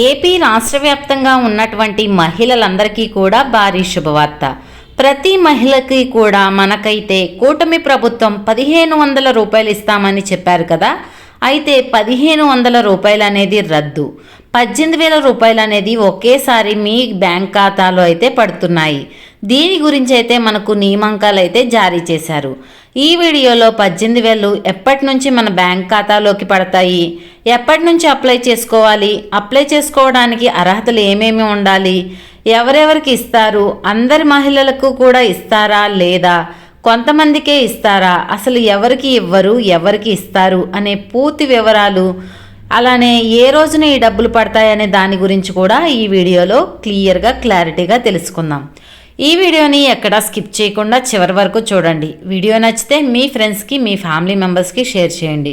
AP రాష్ట్ర వ్యాప్తంగా ఉన్నటువంటి మహిళలందరికీ కూడా భారీ శుభవార్త. ప్రతి మహిళకి కూడా మనకైతే కూటమి ప్రభుత్వం పదిహేను వందల రూపాయలు ఇస్తామని చెప్పారు కదా. అయితే పదిహేను వందల రూపాయలు అనేది రద్దు. పద్దెనిమిది వేల రూపాయలు అనేది ఒకేసారి మీ బ్యాంక్ ఖాతాలో అయితే పడుతున్నాయి. దీని గురించి అయితే మనకు నియమాంకాలు అయితే జారీ చేశారు. ఈ వీడియోలో పద్దెనిమిది వేలు ఎప్పటి నుంచి మన బ్యాంక్ ఖాతాలోకి పడతాయి? ఎప్పటి నుంచి అప్లై చేసుకోవాలి? అప్లై చేసుకోవడానికి అర్హతలు ఏమేమి ఉండాలి? ఎవరెవరికి ఇస్తారు? అందరి మహిళలకు కూడా ఇస్తారా లేదా? కొంతమందికే ఇస్తారా? అసలు ఎవరికి ఇవ్వరు? ఎవరికి ఇస్తారు? అనే పూర్తి వివరాలు అలానే ఏ రోజున ఈ డబ్బులు పడతాయనే దాని గురించి కూడా ఈ వీడియోలో క్లియర్గా క్లారిటీగా తెలుసుకుందాం. ఈ వీడియోని ఎక్కడా స్కిప్ చేయకుండా చివరి వరకు చూడండి. వీడియో నచ్చితే మీ ఫ్రెండ్స్కి మీ ఫ్యామిలీ మెంబర్స్కి షేర్ చేయండి.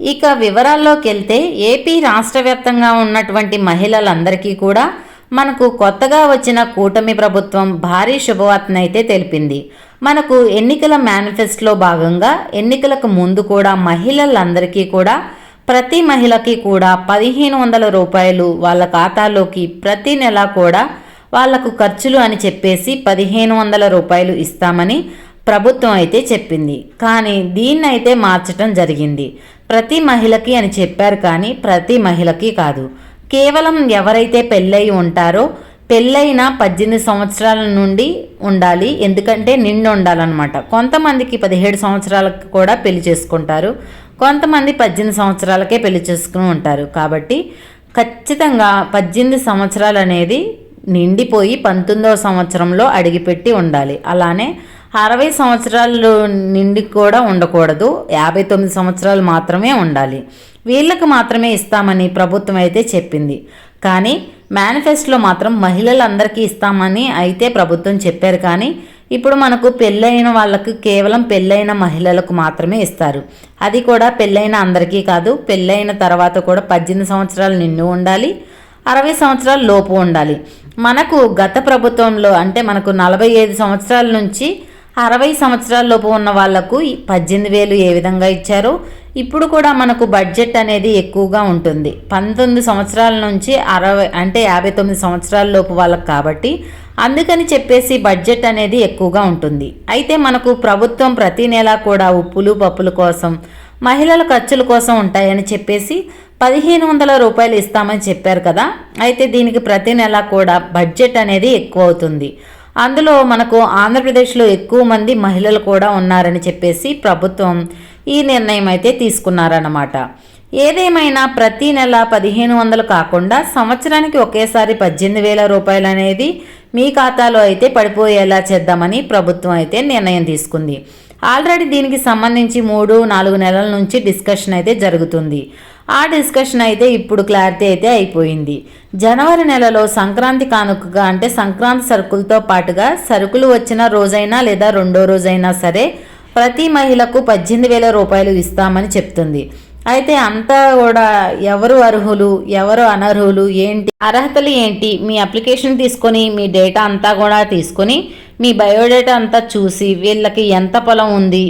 ఇక వివరాల్లోకి వెళ్తే ఏపీ రాష్ట్ర వ్యాప్తంగా ఉన్నటువంటి మహిళలందరికీ కూడా మనకు కొత్తగా వచ్చిన కూటమి ప్రభుత్వం భారీ శుభవార్తనైతే తెలిపింది. మనకు ఎన్నికల మేనిఫెస్టోలో భాగంగా ఎన్నికలకు ముందు కూడా మహిళలందరికీ కూడా ప్రతి మహిళకి కూడా పదిహేను వందల రూపాయలు వాళ్ళ ఖాతాలోకి ప్రతి నెల కూడా వాళ్ళకు ఖర్చులు అని చెప్పేసి పదిహేను వందల రూపాయలు ఇస్తామని ప్రభుత్వం అయితే చెప్పింది. కానీ దీన్నైతే మార్చటం జరిగింది. ప్రతి మహిళకి అని చెప్పారు కానీ ప్రతి మహిళకి కాదు. కేవలం ఎవరైతే పెళ్ళై ఉంటారో పెళ్ళైన పద్దెనిమిది సంవత్సరాల నుండి ఉండాలి. ఎందుకంటే నిండు ఉండాలన్నమాట. కొంతమందికి పదిహేడు సంవత్సరాలకు కూడా పెళ్ళి చేసుకుంటారు. కొంతమంది పద్దెనిమిది సంవత్సరాలకే పెళ్ళి చేసుకుని ఉంటారు. కాబట్టి ఖచ్చితంగా పద్దెనిమిది సంవత్సరాలు అనేది నిండిపోయి పంతొమ్మిదవ సంవత్సరంలో అడిగిపెట్టి ఉండాలి. అలానే అరవై సంవత్సరాలు నిండి కూడా ఉండకూడదు. యాభై తొమ్మిది సంవత్సరాలు మాత్రమే ఉండాలి. వీళ్ళకు మాత్రమే ఇస్తామని ప్రభుత్వం అయితే చెప్పింది. కానీ మేనిఫెస్టోలో మాత్రం మహిళలందరికీ ఇస్తామని అయితే ప్రభుత్వం చెప్పారు. కానీ ఇప్పుడు మనకు పెళ్ళైన వాళ్ళకు కేవలం పెళ్ళైన మహిళలకు మాత్రమే ఇస్తారు. అది కూడా పెళ్ళైన అందరికీ కాదు. పెళ్ళైన తర్వాత కూడా పద్దెనిమిది సంవత్సరాలు నిండు ఉండాలి. అరవై సంవత్సరాల లోపు ఉండాలి. మనకు గత ప్రభుత్వంలో అంటే మనకు నలభై ఐదు సంవత్సరాల నుంచి అరవై సంవత్సరాలలోపు ఉన్న వాళ్ళకు పద్దెనిమిది వేలు ఏ విధంగా ఇచ్చారో ఇప్పుడు కూడా మనకు బడ్జెట్ అనేది ఎక్కువగా ఉంటుంది. పంతొమ్మిది సంవత్సరాల నుంచి అరవై అంటే యాభై తొమ్మిది సంవత్సరాల లోపు వాళ్ళకి కాబట్టి అందుకని చెప్పేసి బడ్జెట్ అనేది ఎక్కువగా ఉంటుంది. అయితే మనకు ప్రభుత్వం ప్రతి నెల కూడా ఉప్పులు పప్పుల కోసం మహిళల ఖర్చుల కోసం ఉంటాయని చెప్పేసి పదిహేను వందల రూపాయలు ఇస్తామని చెప్పారు కదా. అయితే దీనికి ప్రతి నెల కూడా బడ్జెట్ అనేది ఎక్కువ అవుతుంది. అందులో మనకు ఆంధ్రప్రదేశ్లో ఎక్కువ మంది మహిళలు కూడా ఉన్నారని చెప్పేసి ప్రభుత్వం ఈ నిర్ణయం అయితే తీసుకున్నారన్నమాట. ఏదేమైనా ప్రతి నెల పదిహేను వందలు కాకుండా సంవత్సరానికి ఒకేసారి పద్దెనిమిది వేల రూపాయలు అనేది మీ ఖాతాలో అయితే పడిపోయేలా చేద్దామని ప్రభుత్వం అయితే నిర్ణయం తీసుకుంది. ఆల్రెడీ దీనికి సంబంధించి మూడు నాలుగు నెలల నుంచి డిస్కషన్ అయితే జరుగుతుంది. ఆ డిస్కషన్ అయితే ఇప్పుడు క్లారిటీ అయితే అయిపోయింది. జనవరి నెలలో సంక్రాంతి కానుకగా అంటే సంక్రాంతి సరుకులతో పాటుగా సరుకులు వచ్చిన రోజైనా లేదా రెండో రోజైనా సరే ప్రతి మహిళకు పద్దెనిమిది వేల రూపాయలు ఇస్తామని చెప్తుంది. అయితే అంతా కూడా ఎవరు అర్హులు ఎవరు అనర్హులు ఏంటి అర్హతలు ఏంటి మీ అప్లికేషన్ తీసుకొని మీ డేటా అంతా కూడా తీసుకొని మీ బయోడేటా అంతా చూసి వీళ్ళకి ఎంత పొలం ఉంది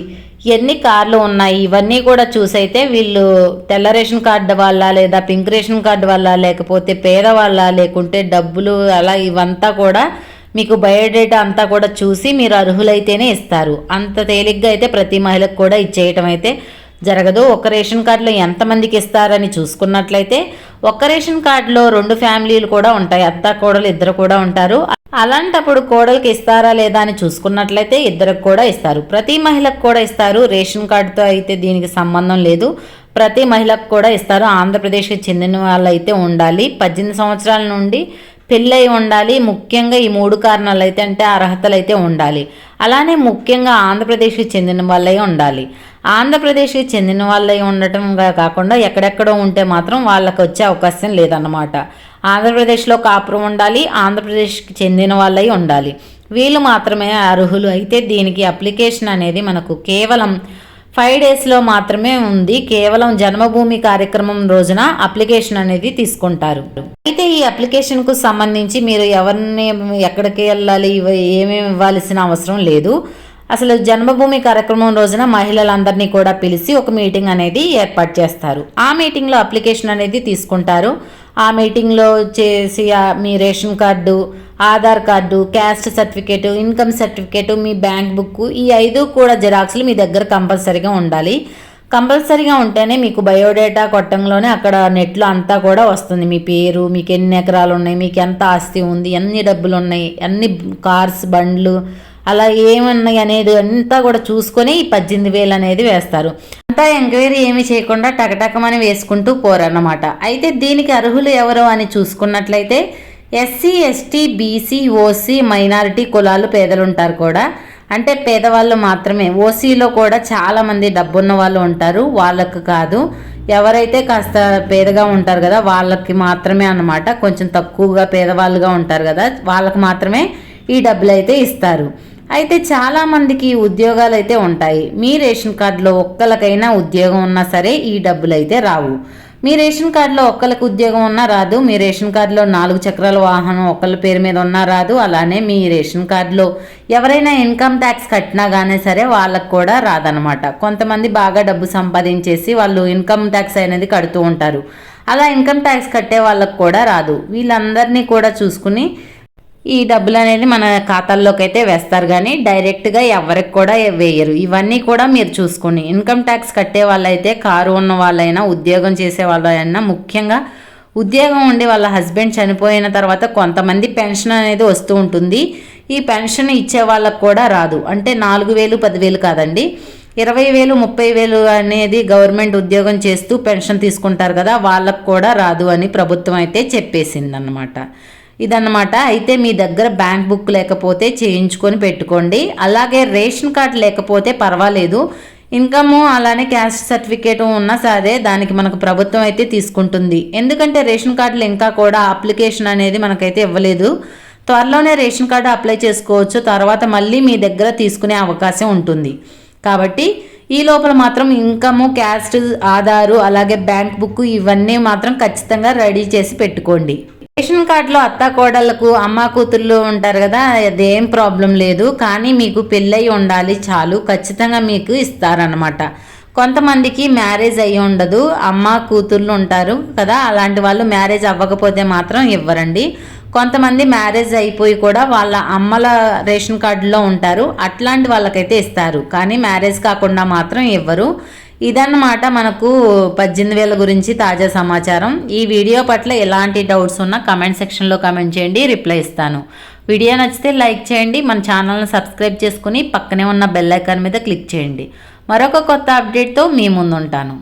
ఎన్ని కార్లు ఉన్నాయి? ఇవన్నీ కూడా చూసైతే వీళ్ళు తెల్ల రేషన్ కార్డు వల్ల లేదా పింక్ రేషన్ కార్డు వల్ల లేకపోతే పేదవాళ్ళ లేకుంటే డబ్బులు అలా ఇవంతా కూడా మీకు బయోడేటా అంతా కూడా చూసి మీరు అర్హులైతేనే ఇస్తారు. అంత తేలిగ్గా అయితే ప్రతి మహిళకు కూడా ఇచ్చేయటం అయితే జరగదు. ఒక రేషన్ కార్డులో ఎంతమందికి ఇస్తారని చూసుకున్నట్లయితే ఒక్క రేషన్ కార్డులో రెండు ఫ్యామిలీలు కూడా ఉంటాయి. అత్త కోడలు ఇద్దరు కూడా ఉంటారు. అలాంటప్పుడు కోడలికి ఇస్తారా లేదా అని చూసుకున్నట్లయితే ఇద్దరికి కూడా ఇస్తారు. ప్రతి మహిళకు కూడా ఇస్తారు. రేషన్ కార్డుతో అయితే దీనికి సంబంధం లేదు. ప్రతి మహిళకు కూడా ఇస్తారు. ఆంధ్రప్రదేశ్కి చెందిన వాళ్ళు అయితే ఉండాలి. పద్దెనిమిది సంవత్సరాల నుండి పెళ్ళై ఉండాలి. ముఖ్యంగా ఈ మూడు కారణాలు అయితే అంటే అర్హతలు అయితే ఉండాలి. అలానే ముఖ్యంగా ఆంధ్రప్రదేశ్కి చెందిన వాళ్ళే ఉండాలి. ఆంధ్రప్రదేశ్కి చెందిన వాళ్ళే ఉండటంగా కాకుండా ఎక్కడెక్కడో ఉంటే మాత్రం వాళ్ళకి వచ్చే అవకాశం లేదన్నమాట. ఆంధ్రప్రదేశ్లో కాపురం ఉండాలి ఆంధ్రప్రదేశ్కి చెందిన వాళ్ళై ఉండాలి. వీళ్ళు మాత్రమే అర్హులు అయితే దీనికి అప్లికేషన్ అనేది మనకు కేవలం ఫైవ్ డేస్లో మాత్రమే ఉంది. కేవలం జన్మభూమి కార్యక్రమం రోజున అప్లికేషన్ అనేది తీసుకుంటారు. అయితే ఈ అప్లికేషన్కు సంబంధించి మీరు ఎవరిని ఎక్కడికి వెళ్ళాలి ఏమేమి ఇవ్వాల్సిన అవసరం లేదు. అసలు జన్మభూమి కార్యక్రమం రోజున మహిళలందరినీ కూడా పిలిచి ఒక మీటింగ్ అనేది ఏర్పాటు చేస్తారు. ఆ మీటింగ్లో అప్లికేషన్ అనేది తీసుకుంటారు. ఆ మీటింగ్లో చేసి మీ ration card Aadhaar card caste certificate income certificate మీ బ్యాంక్ బుక్ ఈ ఐదు కూడా జిరాక్స్లు మీ దగ్గర కంపల్సరీగా ఉండాలి. కంపల్సరీగా ఉంటేనే మీకు బయోడేటా కొట్టంలోనే అక్కడ నెట్లో అంతా కూడా వస్తుంది. మీ పేరు మీకు ఎన్ని ఎకరాలు ఉన్నాయి మీకు ఎంత ఆస్తి ఉంది ఎన్ని డబ్బులు ఉన్నాయి ఎన్ని కార్స్ బండ్లు అలా ఏమున్నాయి అనేది అంతా కూడా చూసుకొని ఈ పద్దెనిమిది వేలు అనేది వేస్తారు. అంతా ఎంక్వైరీ ఏమి చేయకుండా టకటకమని వేసుకుంటూ పోరన్నమాట. అయితే దీనికి అర్హులు ఎవరు అని చూసుకున్నట్లయితే SC ST BC OC minority కులాలు పేదలు ఉంటారు కూడా. అంటే పేదవాళ్ళు మాత్రమే. ఓసీలో కూడా చాలామంది డబ్బున్న వాళ్ళు ఉంటారు. వాళ్ళకు కాదు. ఎవరైతే కాస్త పేదగా ఉంటారు కదా వాళ్ళకి మాత్రమే అన్నమాట. కొంచెం తక్కువగా పేదవాళ్ళుగా ఉంటారు కదా వాళ్ళకి మాత్రమే ఈ డబ్బులు అయితే ఇస్తారు. అయితే చాలామందికి ఉద్యోగాలు అయితే ఉంటాయి. మీ రేషన్ కార్డులో ఒక్కరికైనా ఉద్యోగం ఉన్నా సరే ఈ డబ్బులు అయితే రావు. మీ రేషన్ కార్డులో ఒక్కరికి ఉద్యోగం ఉన్నా రాదు. మీ రేషన్ కార్డులో నాలుగు చక్రాల వాహనం ఒకళ్ళ పేరు మీద ఉన్నా రాదు. అలానే మీ రేషన్ కార్డులో ఎవరైనా ఇన్కమ్ ట్యాక్స్ కట్టినా కానీ సరే వాళ్ళకు కూడా రాదనమాట కొంతమంది బాగా డబ్బు సంపాదించేసి వాళ్ళు ఇన్కమ్ ట్యాక్స్ అనేది కడుతూ ఉంటారు. అలా ఇన్కమ్ ట్యాక్స్ కట్టే వాళ్ళకు కూడా రాదు. వీళ్ళందరినీ కూడా చూసుకుని ఈ డబ్బులు అనేది మన ఖాతాల్లోకి అయితే వేస్తారు కానీ డైరెక్ట్గా ఎవరికి కూడా వేయరు. ఇవన్నీ కూడా మీరు చూసుకోండి. ఇన్కమ్ ట్యాక్స్ కట్టే వాళ్ళైతే కారు ఉన్న వాళ్ళైనా ఉద్యోగం చేసే వాళ్ళైనా ముఖ్యంగా ఉద్యోగం ఉండి వాళ్ళ హస్బెండ్ చనిపోయిన తర్వాత కొంతమంది పెన్షన్ అనేది వస్తూ ఉంటుంది. ఈ పెన్షన్ ఇచ్చే వాళ్ళకు కూడా రాదు. అంటే నాలుగు వేలు పదివేలు కాదండి. ఇరవై వేలు ముప్పై వేలు అనేది గవర్నమెంట్ ఉద్యోగం చేస్తూ పెన్షన్ తీసుకుంటారు కదా వాళ్ళకు కూడా రాదు అని ప్రభుత్వం అయితే చెప్పేసింది అన్నమాట ఇదన్నమాట. అయితే మీ దగ్గర బ్యాంక్ బుక్ లేకపోతే చేయించుకొని పెట్టుకోండి. అలాగే రేషన్ కార్డ్ లేకపోతే పర్వాలేదు. ఇన్కమ్ అలానే క్యాస్ట్ సర్టిఫికేట్ ఉన్నా సరే దానికి మనకు ప్రభుత్వం అయితే తీసుకుంటుంది. ఎందుకంటే రేషన్ కార్డులు ఇంకా కూడా అప్లికేషన్ అనేది మనకైతే ఇవ్వలేదు. త్వరలోనే రేషన్ కార్డు అప్లై చేసుకోవచ్చు. తర్వాత మళ్ళీ మీ దగ్గర తీసుకునే అవకాశం ఉంటుంది. కాబట్టి ఈ లోపల మాత్రం ఇన్కమ్ క్యాస్ట్ ఆధారు అలాగే బ్యాంక్ బుక్ ఇవన్నీ మాత్రం ఖచ్చితంగా రెడీ చేసి పెట్టుకోండి. రేషన్ కార్డులో అత్త కోడళ్ళకు అమ్మ కూతుళ్ళు ఉంటారు కదా అదేం ప్రాబ్లం లేదు. కానీ మీకు పెళ్ళయి ఉండాలి చాలు ఖచ్చితంగా మీకు ఇస్తారనమాట కొంతమందికి మ్యారేజ్ అయ్యి ఉండదు అమ్మ కూతుళ్ళు ఉంటారు కదా అలాంటి వాళ్ళు మ్యారేజ్ అవ్వకపోతే మాత్రం ఇవ్వరండి. కొంతమంది మ్యారేజ్ అయిపోయి కూడా వాళ్ళ అమ్మల రేషన్ కార్డులో ఉంటారు అట్లాంటి వాళ్ళకైతే ఇస్తారు. కానీ మ్యారేజ్ కాకుండా మాత్రం ఇవ్వరు. ఇదన్నమాట మనకు పద్దెనిమిది వేల గురించి తాజా సమాచారం. ఈ వీడియో పట్ల ఎలాంటి డౌట్స్ ఉన్నా కమెంట్ సెక్షన్లో కమెంట్ చేయండి రిప్లై ఇస్తాను. వీడియో నచ్చితే లైక్ చేయండి మన ఛానల్ని సబ్స్క్రైబ్ చేసుకుని పక్కనే ఉన్న బెల్ ఐకాన్ మీద క్లిక్ చేయండి. మరొక కొత్త అప్డేట్తో మీ ముందుంటాను.